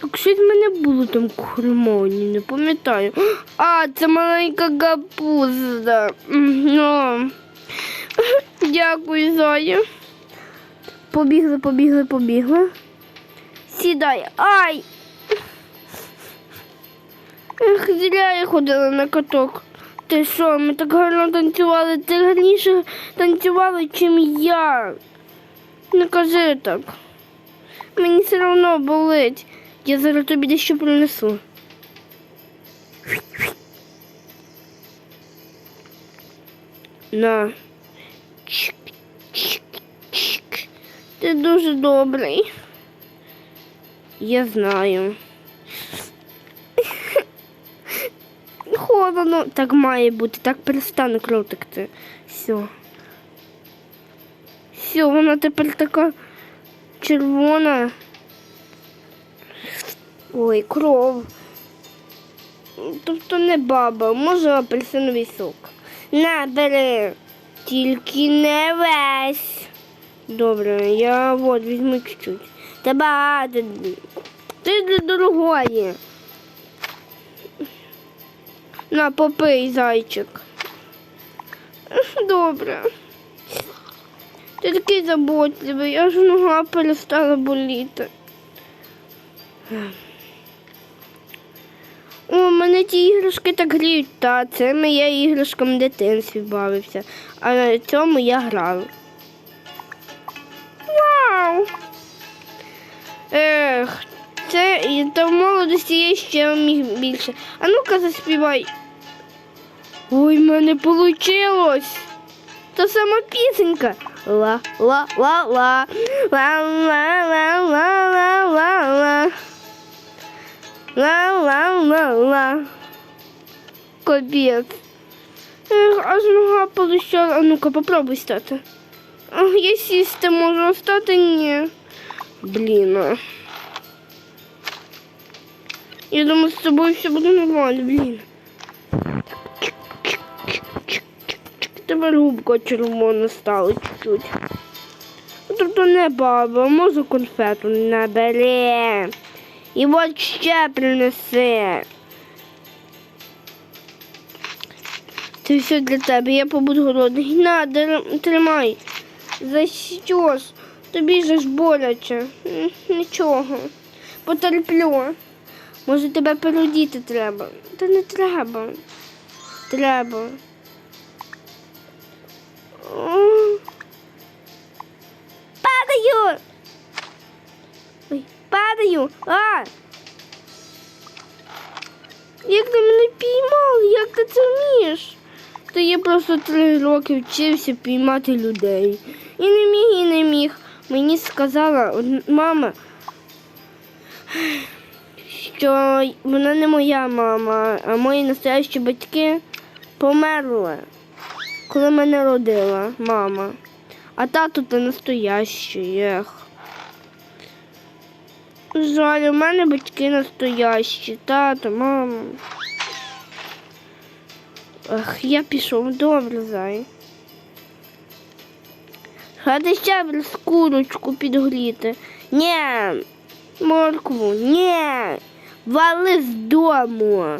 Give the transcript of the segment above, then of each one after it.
Так щось в мене було там кухармоні, не пам'ятаю. А, це маленька капуста. Ну. Дякую, Зоя. Побігли, побігли, побігли. Сідай. Ай! Ех, зря я ходила на каток. Ти що, ми так гарно танцювали, ти гарніше танцювала, чим я. Не кажи так. Мені все одно болить. Я зараз тобі дещо принесу. На. Чик, чик, чик. Ти дуже добрий. Я знаю. Холодно, так має бути, так перестане кров текти. Все. Все, вона тепер така червона. Ой, кров. Тобто не баба, може апельсиновий сок. На, бери. Тільки не весь. Добре, я от візьму чуть-чуть. Та багато. Ти для дорогої. На, попий, зайчик. Добре. Ти такий заботливий, аж нога перестала боліти. О, мене ті іграшки так гріють, та це моя іграшка в дитинстві бавився, а на цьому я грав. Вау! Ех, це та в молодості я ще міг більше. А ну-ка заспівай. Ой, в мене получилось та сама пісенька. Ла-ла-ла-ла. Ла-ла-ла-ла-ла-ла. Ла-ла-ла-ла. Кобіт. Аж нога полищала. А ну-ка, попробуй стати. А я сісти можу, а стати ні. Блін. Я думаю, з тобою все буде нормально, блін. Тепер губка червона стала чуть-чуть. Ну, Тобто не баба, може конфету набере. І от ще принеси. Це все для тебе, я побуду голодний. На, тримай. За що ж? Тобі же ж боляче. Нічого. Потерплю. Може тебе переодіти треба. Та не треба. Треба. А! Як ти мене піймав? Як ти це вмієш? Та я просто три роки вчився піймати людей. І не міг, і не міг. Мені сказала мама, що вона не моя мама, а мої настоящі батьки померли, коли мене родила мама. А тато то настоящий, ех. Жаль, у мене батьки настоящі, тато, мама. Ах, я пішов, добре, зай. Хати ще б курочку підгріти. Ні, моркву, ні. Вали з дому.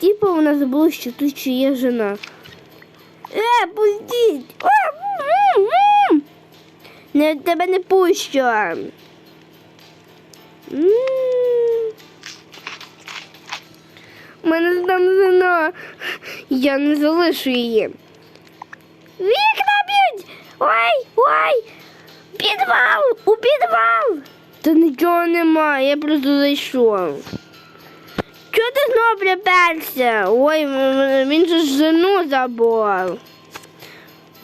Типу вона забула, що тут ще є жена. Е, пустіть! А, м, м, м. Не, тебе не пущу. М. У мене там жена. Я не залишу її. Вікна б'ють! Ой, ой! Підвал! У підвал! Та нічого немає, я просто зайшов. Чого ти знов приперся? Ой, він же жену забув.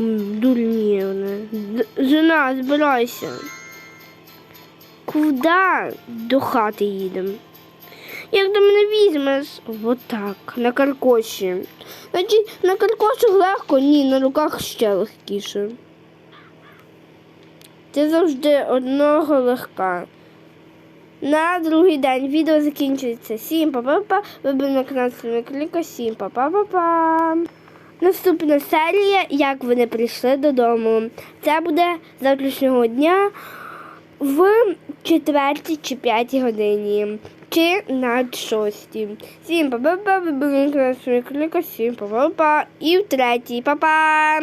М, Дурнівна. Жена, збирайся. Куда? До хати їдемо. Як ти мене візьмеш? Отак, на каркоші. Значить, на каркошах легко, ні, на руках ще легкіше. Ти завжди одного легка. На другий день відео закінчується. Всім па-па-па. Ви на каналі Кліка. Всім па-па-па-па. Наступна серія, як вони прийшли додому. Це буде завтрашнього дня в четвертій чи п'ятій годині. Чи на шостій. Всім па-па-па, ви були на своїй кліка, всім па-па-па. І в третій. Па-па!